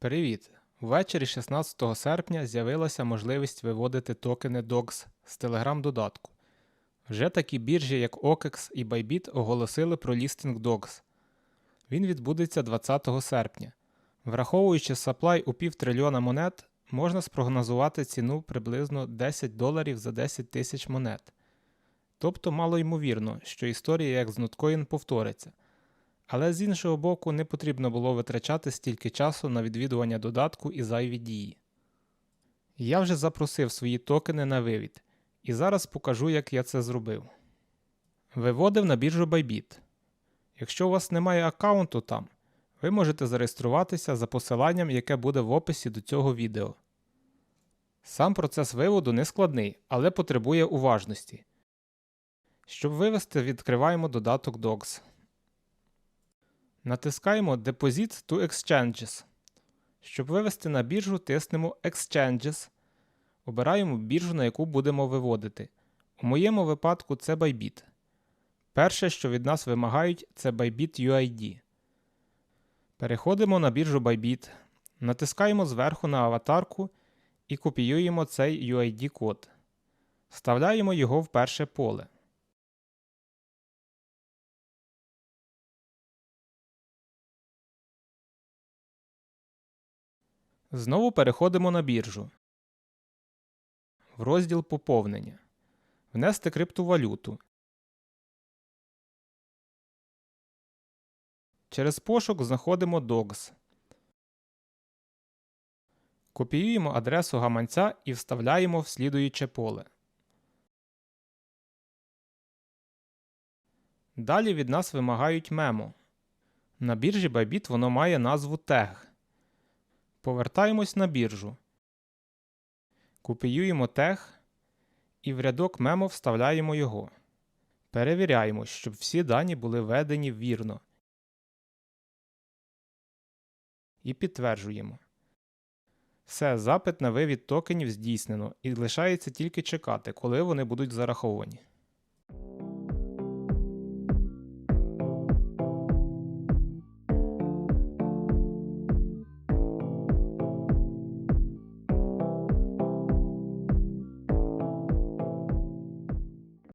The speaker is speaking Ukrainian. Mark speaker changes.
Speaker 1: Привіт! Ввечері 16 серпня з'явилася можливість виводити токени DOGS з Telegram додатку. Вже такі біржі, як OKEX і Bybit, оголосили про лістинг DOGS. Він відбудеться 20 серпня. Враховуючи supply у пів трильйона монет, можна спрогнозувати ціну приблизно 10 доларів за 10 тисяч монет. Тобто мало ймовірно, що історія як з Notcoin повториться. Але з іншого боку, не потрібно було витрачати стільки часу на відвідування додатку і зайві дії. Я вже запросив свої токени на вивід, і зараз покажу, як я це зробив. Виводив на біржу Bybit. Якщо у вас немає аккаунту там, ви можете зареєструватися за посиланням, яке буде в описі до цього відео. Сам процес виводу не складний, але потребує уважності. Щоб вивести, відкриваємо додаток DOGS. Натискаємо Deposit to Exchanges. Щоб вивести на біржу, тиснемо Exchanges. Обираємо біржу, на яку будемо виводити. У моєму випадку це Bybit. Перше, що від нас вимагають, це Bybit UID. Переходимо на біржу Bybit, натискаємо зверху на аватарку і копіюємо цей UID-код. Вставляємо його в перше поле. Знову переходимо на біржу. В розділ Поповнення. Внести криптовалюту. Через пошук знаходимо DOGS. Копіюємо адресу гаманця і вставляємо в слідуюче поле. Далі від нас вимагають мемо. На біржі Bybit воно має назву TEG. Повертаємось на біржу. Копіюємо тег і в рядок мемо вставляємо його. Перевіряємо, щоб всі дані були введені вірно. І підтверджуємо. Все, запит на вивід токенів здійснено і лишається тільки чекати, коли вони будуть зараховані.